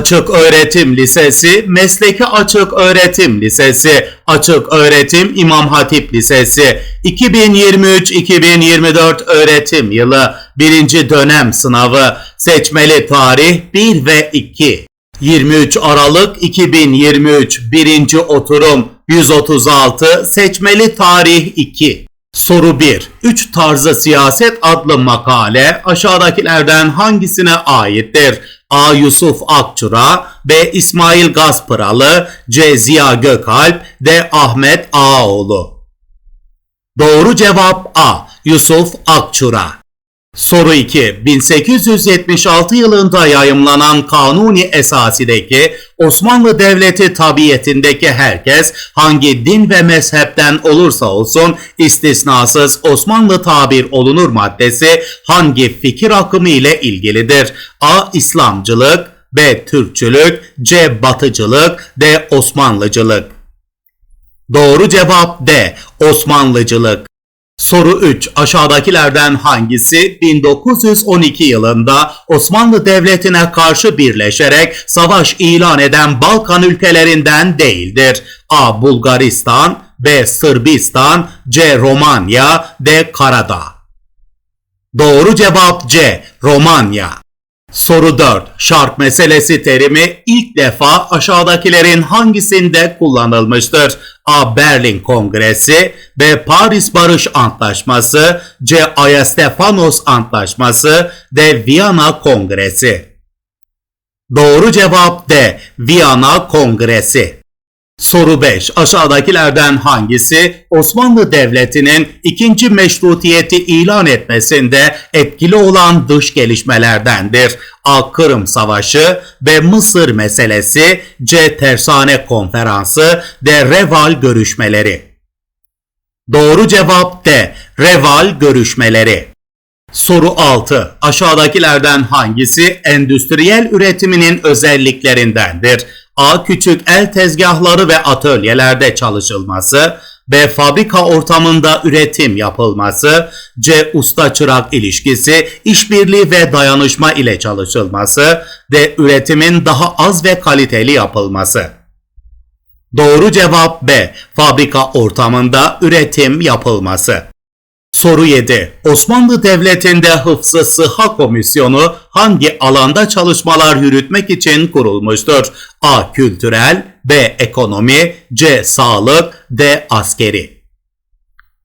Açık Öğretim Lisesi, Mesleki Açık Öğretim Lisesi, Açık Öğretim İmam Hatip Lisesi, 2023-2024 öğretim yılı 1. dönem sınavı, seçmeli tarih 1 ve 2. 23 Aralık 2023 1. oturum 136 seçmeli tarih 2. Soru 1. Üç tarzı siyaset adlı makale aşağıdakilerden hangisine aittir? A. Yusuf Akçura B. İsmail Gaspıralı C. Ziya Gökalp D. Ahmet Ağaoğlu Doğru cevap A. Yusuf Akçura Soru 2. 1876 yılında yayımlanan Kanuni Esasi'deki Osmanlı Devleti tabiyetindeki herkes hangi din ve mezhepten olursa olsun istisnasız Osmanlı tabir olunur maddesi hangi fikir akımı ile ilgilidir? A. İslamcılık B. Türkçülük C. Batıcılık D. Osmanlıcılık Doğru cevap D. Osmanlıcılık Soru 3. Aşağıdakilerden hangisi 1912 yılında Osmanlı Devleti'ne karşı birleşerek savaş ilan eden Balkan ülkelerinden değildir? A. Bulgaristan B. Sırbistan C. Romanya D. Karadağ Doğru cevap C. Romanya Soru 4. Şark meselesi terimi ilk defa aşağıdakilerin hangisinde kullanılmıştır? A. Berlin Kongresi B. Paris Barış Antlaşması C. Ayastefanos Antlaşması D. Viyana Kongresi Doğru cevap D. Viyana Kongresi Soru 5. Aşağıdakilerden hangisi Osmanlı Devleti'nin ikinci meşrutiyeti ilan etmesinde etkili olan dış gelişmelerdendir? A. Kırım Savaşı B. Mısır meselesi C. Tersane Konferansı D. Reval görüşmeleri Doğru cevap D. Reval görüşmeleri Soru 6. Aşağıdakilerden hangisi endüstriyel üretiminin özelliklerindendir? A. Küçük el tezgahları ve atölyelerde çalışılması. B. Fabrika ortamında üretim yapılması. C. Usta çırak ilişkisi, işbirliği ve dayanışma ile çalışılması. D. Üretimin daha az ve kaliteli yapılması. Doğru cevap B. Fabrika ortamında üretim yapılması. Soru 7. Osmanlı Devleti'nde Hıfzı Sıha Komisyonu hangi alanda çalışmalar yürütmek için kurulmuştur? A. Kültürel B. Ekonomi C. Sağlık D. Askeri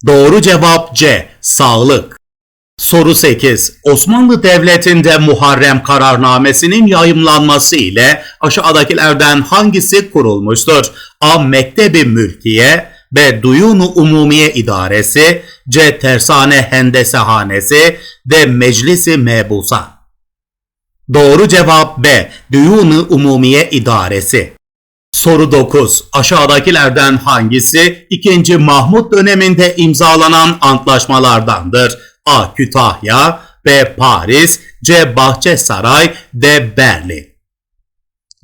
Doğru cevap C. Sağlık Soru 8. Osmanlı Devleti'nde Muharrem kararnamesinin yayımlanması ile aşağıdakilerden hangisi kurulmuştur? A. Mektebi Mülkiye B. Duyunu Umumiye İdaresi C. Tersane Hendesehanesi D. Meclisi Mebusa Doğru cevap B. Duyunu Umumiye İdaresi Soru 9. Aşağıdakilerden hangisi 2. Mahmut döneminde imzalanan antlaşmalardandır? A. Kütahya B. Paris C. Bahçesaray D. Berlin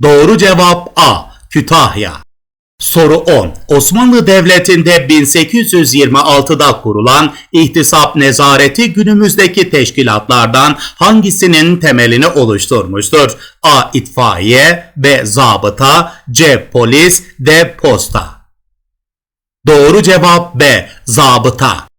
Doğru cevap A. Kütahya Soru 10. Osmanlı Devleti'nde 1826'da kurulan İhtisap Nezareti günümüzdeki teşkilatlardan hangisinin temelini oluşturmuştur? A. İtfaiye B. Zabıta C. Polis D. Posta Doğru cevap B. Zabıta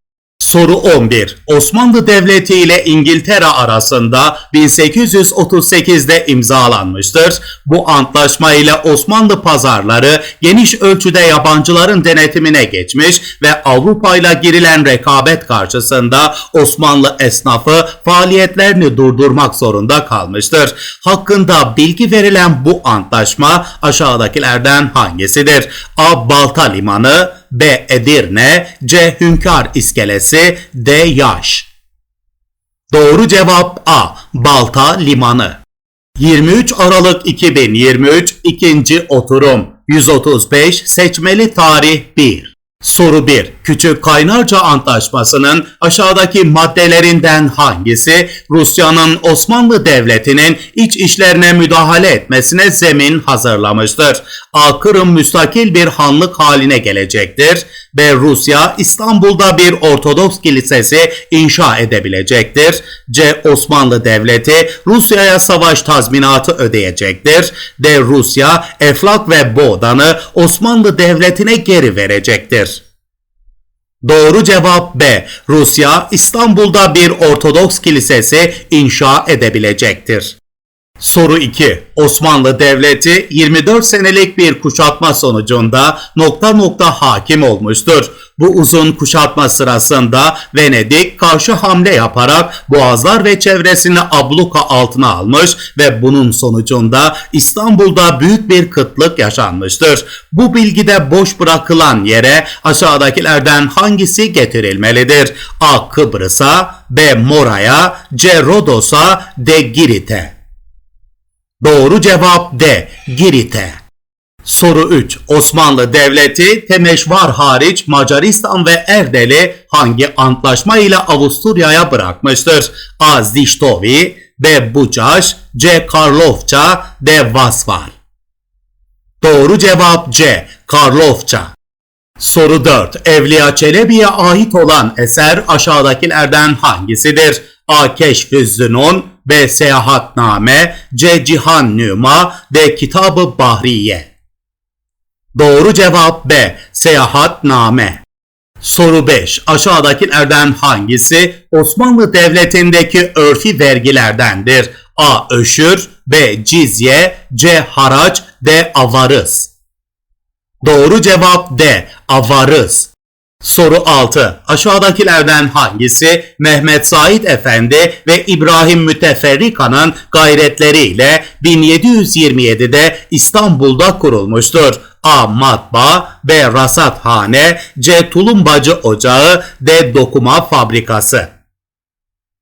Soru 11. Osmanlı Devleti ile İngiltere arasında 1838'de imzalanmıştır. Bu antlaşma ile Osmanlı pazarları geniş ölçüde yabancıların denetimine geçmiş ve Avrupa ile girilen rekabet karşısında Osmanlı esnafı faaliyetlerini durdurmak zorunda kalmıştır. Hakkında bilgi verilen bu antlaşma aşağıdakilerden hangisidir? A. Balta Limanı B. Edirne C. Hünkar İskelesi D. Yaş Doğru cevap A. Balta Limanı 23 Aralık 2023 ikinci oturum 135 seçmeli tarih 1 Soru 1 Küçük Kaynarca Antlaşması'nın aşağıdaki maddelerinden hangisi Rusya'nın Osmanlı Devleti'nin iç işlerine müdahale etmesine zemin hazırlamıştır? A. Kırım müstakil bir hanlık haline gelecektir. B. Rusya İstanbul'da bir Ortodoks kilisesi inşa edebilecektir. C. Osmanlı Devleti Rusya'ya savaş tazminatı ödeyecektir. D. Rusya Eflak ve Boğdan'ı Osmanlı Devleti'ne geri verecektir. Doğru cevap B. Rusya İstanbul'da bir Ortodoks kilisesi inşa edebilecektir. Soru 2. Osmanlı Devleti 24 senelik bir kuşatma sonucunda nokta nokta hakim olmuştur. Bu uzun kuşatma sırasında Venedik karşı hamle yaparak Boğazlar ve çevresini abluka altına almış ve bunun sonucunda İstanbul'da büyük bir kıtlık yaşanmıştır. Bu bilgide boş bırakılan yere aşağıdakilerden hangisi getirilmelidir? A. Kıbrıs'a, B. Mora'ya, C. Rodos'a, D. Girit'e. Doğru cevap D. Girit'e. Soru 3. Osmanlı Devleti Temeşvar hariç Macaristan ve Erdel'i hangi antlaşma ile Avusturya'ya bırakmıştır? A. Ziştovi, B. Bucaş, C. Karlofça, D. Vasvar. Doğru cevap C. Karlofça. Soru 4. Evliya Çelebi'ye ait olan eser aşağıdakilerden hangisidir? A. Keşfüzzünun, B. Seyahatname, C. Cihan Nüma, D. Kitabı Bahriye. Doğru cevap B. Seyahatname. Soru 5. Aşağıdakilerden hangisi Osmanlı Devleti'ndeki örfi vergilerdendir? A. Öşür, B. Cizye, C. Haraç, D. Avarız. Doğru cevap D. Avarız. Soru 6. Aşağıdakilerden hangisi Mehmet Said Efendi ve İbrahim Müteferrika'nın gayretleriyle 1727'de İstanbul'da kurulmuştur? A. Matbaa B. Rasathane C. Tulumbacı Ocağı D. Dokuma Fabrikası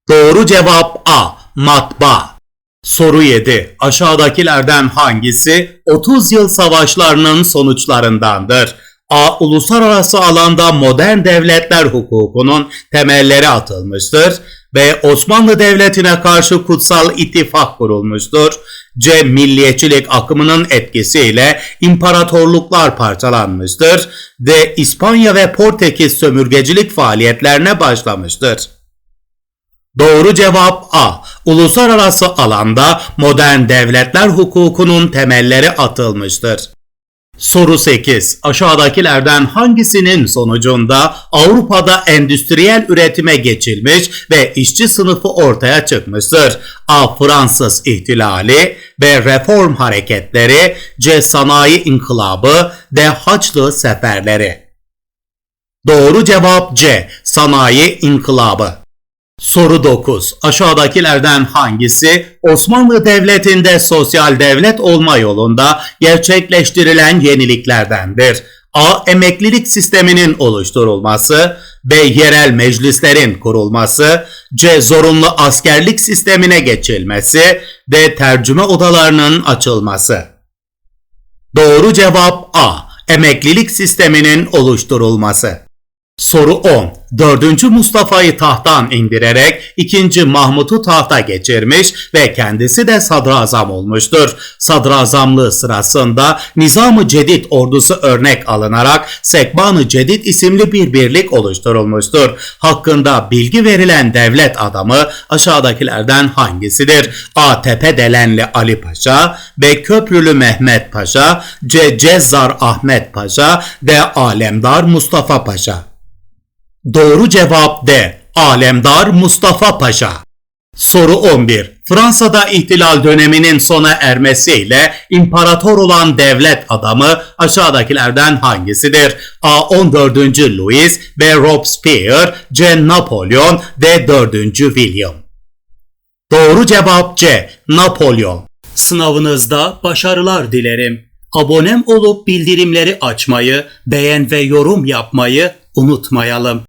Doğru cevap A. Matbaa Soru 7. Aşağıdakilerden hangisi 30 yıl savaşlarının sonuçlarındandır? A. Uluslararası alanda modern devletler hukukunun temelleri atılmıştır. B. Osmanlı Devleti'ne karşı kutsal ittifak kurulmuştur. C. Milliyetçilik akımının etkisiyle imparatorluklar parçalanmıştır. D. İspanya ve Portekiz sömürgecilik faaliyetlerine başlamıştır. Doğru cevap A. Uluslararası alanda modern devletler hukukunun temelleri atılmıştır. Soru 8. Aşağıdakilerden hangisinin sonucunda Avrupa'da endüstriyel üretime geçilmiş ve işçi sınıfı ortaya çıkmıştır? A. Fransız ihtilali B. Reform hareketleri C. Sanayi inkılabı D. Haçlı seferleri Doğru cevap C. Sanayi inkılabı Soru 9. Aşağıdakilerden hangisi Osmanlı Devleti'nde sosyal devlet olma yolunda gerçekleştirilen yeniliklerdendir? A. Emeklilik sisteminin oluşturulması, B. Yerel meclislerin kurulması, C. Zorunlu askerlik sistemine geçilmesi, D. Tercüme odalarının açılması. Doğru cevap A. Emeklilik sisteminin oluşturulması. Soru 10. 4. Mustafa'yı tahttan indirerek 2. Mahmut'u tahta geçirmiş ve kendisi de sadrazam olmuştur. Sadrazamlığı sırasında Nizam-ı Cedid ordusu örnek alınarak Sekban-ı Cedid isimli bir birlik oluşturulmuştur. Hakkında bilgi verilen devlet adamı aşağıdakilerden hangisidir? A. Tepedelenli Ali Paşa, B. Köprülü Mehmet Paşa, C. Cezzar Ahmet Paşa, D. Alemdar Mustafa Paşa. Doğru cevap D. Alemdar Mustafa Paşa. Soru 11. Fransa'da ihtilal döneminin sona ermesiyle imparator olan devlet adamı aşağıdakilerden hangisidir? A. 14. Louis B. Robespierre C. Napolyon D. 4. William Doğru cevap C. Napolyon. Sınavınızda başarılar dilerim. Abonem olup bildirimleri açmayı, beğen ve yorum yapmayı unutmayalım.